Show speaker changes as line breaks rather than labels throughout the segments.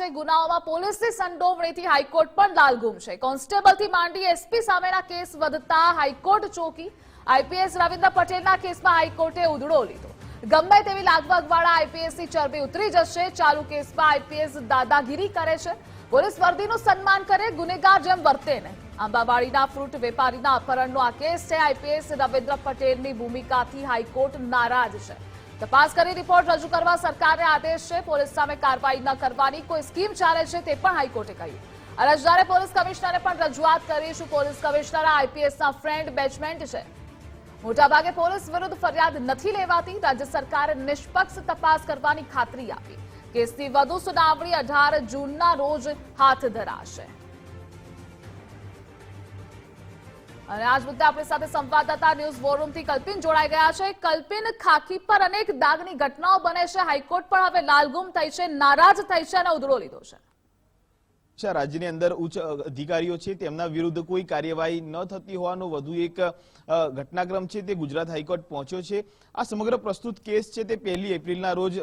ગુનાઓમાં પોલીસની સંડોવણીથી હાઈકોર્ટ પણ લાલઘુમ છે. કોન્સ્ટેબલથી માંડી એસપી સામેના કેસ વધતા હાઈકોર્ટ ચોકી. આઈપીએસ રવિન્દ્ર પટેલના કેસમાં હાઈકોર્ટે ઉધડો લીધો. ગમે તેવી લાગવગવાળા આઈપીએસની ચરબી ઉતરી જશે. ચાલુ કેસમાં આઈપીએસ દાદાગીરી કરે છે. પોલીસ વર્દીનું સન્માન કરે, ગુનેગાર જેમ વર્તે નહીં. આંબાવાડીના ફ્રૂટ વેપારીના અપહરણનો આ કેસ છે. આઈપીએસ રવિન્દ્ર પટેલની ભૂમિકાથી હાઈકોર્ટ નારાજ છે. તપાસ કરી રિપોર્ટ રજૂ કરવા સરકારને આદેશ છે. પોલીસ સામે કાર્યવાહી ન કરવાની કોઈ સ્કીમ ચાલે છે તે પણ હાઈકોર્ટે કહ્યું અરજદારે પોલીસ કમિશનરે પણ રજૂઆત કરી છે, પોલીસ કમિશનર આઈપીએસના ફ્રેન્ડ બેચમેન્ટ છે. મોટાભાગે પોલીસ વિરુદ્ધ ફરિયાદ નથી લેવાતી રાજ્ય સરકારે નિષ્પક્ષ તપાસ કરવાની ખાતરી આપી. કેસની વધુ સુનાવણી અઢાર જૂનના રોજ હાથ ધરાશે. અને આજ મુદ્દે આપણી સાથે સંવાદદાતા ન્યૂઝ વોરૂમથી કલ્પિન જોડાઈ ગયા છે. કલ્પિન, ખાખી પર અનેક દાગની ઘટનાઓ બને છે. હાઈકોર્ટ પણ હવે લાલગુમ થઈ છે, નારાજ થઈ છે અને ઉધડો લીધો છે
છે. રાજ્યની અંદર ઉચ્ચ અધિકારીઓ છે, તેમના વિરુદ્ધ કોઈ કાર્યવાહી ન થતી હોવાનો વધુ એક ઘટનાક્રમ છે તે ગુજરાત હાઈકોર્ટ પહોંચ્યો છે. આ સમગ્ર પ્રસ્તુત કેસ છે તે પહેલી એપ્રિલના રોજ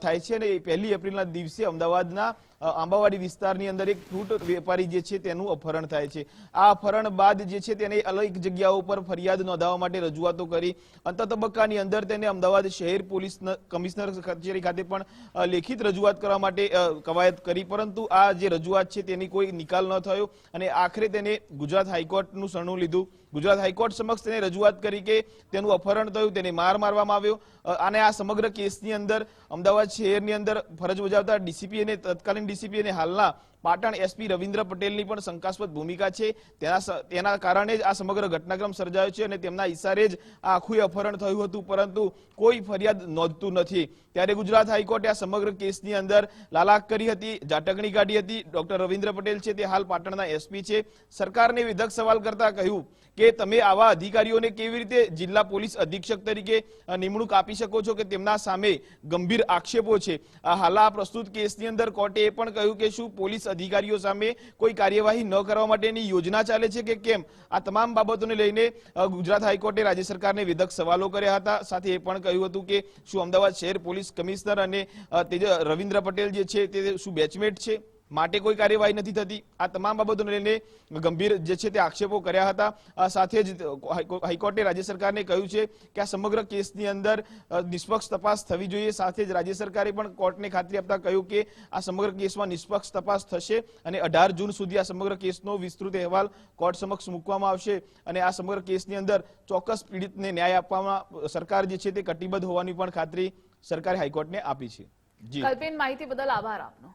થાય છે અને પહેલી એપ્રિલના દિવસે અમદાવાદના આંબાવાડી વિસ્તારની અંદર એક ફ્રૂટ વેપારી જે છે તેનું અપહરણ થાય છે. આ અપહરણ બાદ જે છે તેને અલગ જગ્યાઓ પર ફરિયાદ નોંધાવવા માટે રજૂઆતો કરી. અંત તબક્કાની અંદર તેને અમદાવાદ શહેર પોલીસ કમિશનર કચેરી ખાતે પણ લેખિત રજૂઆત કરવા માટે કવાયત કરી. પરંતુ આ જે રજૂઆત છે તેની કોઈ નિકાલ ન થયો અને આખરે તેને ગુજરાત હાઈકોર્ટનું શરણું લીધું. ગુજરાત હાઈકોર્ટ સમક્ષ તેને રજૂઆત કરી કે તેનું અપહરણ થયું, તેને માર મારવામાં આવ્યો. અને આ સમગ્ર કેસની અંદર અમદાવાદ શહેરની અંદર ફરજ બજાવતા ડીસીપી અને તત્કાલીન ડીસીપી અને હાલના પાટણ એસપી રવિન્દ્ર પટેલની પણ શંકાસ્પદ ભૂમિકા છે. તેના તેના કારણે જ આ સમગ્ર ઘટનાક્રમ સર્જાયો છે અને તેમના ઇશારે જ આ આખું અપહરણ થયું હતું, પરંતુ કોઈ ફરિયાદ નોંધતું નથી. ત્યારે ગુજરાત હાઈકોર્ટે આ સમગ્ર કેસની અંદર લાલાક કરી હતી જાટકણી કાઢી હતી. ડોક્ટર રવિન્દ્ર પટેલ છે, તે હાલ પાટણના એસપી છે. સરકારને વિધક સવાલ કરતા કહ્યું કે તમે આવા અધિકારીઓને કેવી રીતે જિલ્લા પોલીસ અધિક્ષક તરીકે નિમણૂક આપી શકો છો કે તેમના સામે ગંભીર આક્ષેપો છે? હાલ આ પ્રસ્તુત કેસની અંદર કોર્ટે એ પણ કહ્યું કે શું પોલીસ અધિકારીઓ સામે કોઈ કાર્યવાહી ન કરવા માટેની યોજના ચાલે છે કે કેમ? આ તમામ બાબતોને લઈને ગુજરાત હાઈકોર્ટે રાજ્ય સરકારને વિધક સવાલો કર્યા હતા. સાથે એ પણ કહ્યું હતું કે શું અમદાવાદ શહેર પોલીસ કમિશનર અને રવિન્દ્ર પટેલ જે છે તે શું બેચમેટ છે? માટે કોઈ કાર્યવાહી નથી થતી. આ તમામ બાબતોને લઈને ગંભીર જે છે તે આક્ષેપો કર્યા હતા. સાથે જ હાઈકોર્ટે રાજ્ય સરકારને કહ્યું છે કે આ સમગ્ર કેસની અંદર નિષ્પક્ષ તપાસ થવી જોઈએ. સાથે જ રાજ્ય સરકારે પણ કોર્ટને ખાતરી આપતા કહ્યું કે આ સમગ્ર કેસમાં નિષ્પક્ષ તપાસ થશે અને અઢાર જૂન સુધી આ સમગ્ર કેસનો વિસ્તૃત અહેવાલ કોર્ટ સમક્ષ મૂકવામાં આવશે અને આ સમગ્ર કેસની અંદર ચોક્કસ પીડિતને ન્યાય આપવામાં, સરકાર જે છે તે કટિબદ્ધ હોવાની પણ ખાતરી સરકારે હાઈકોર્ટને આપી છે.
કલ્પિન, માહિતી બદલ આભાર આપનો.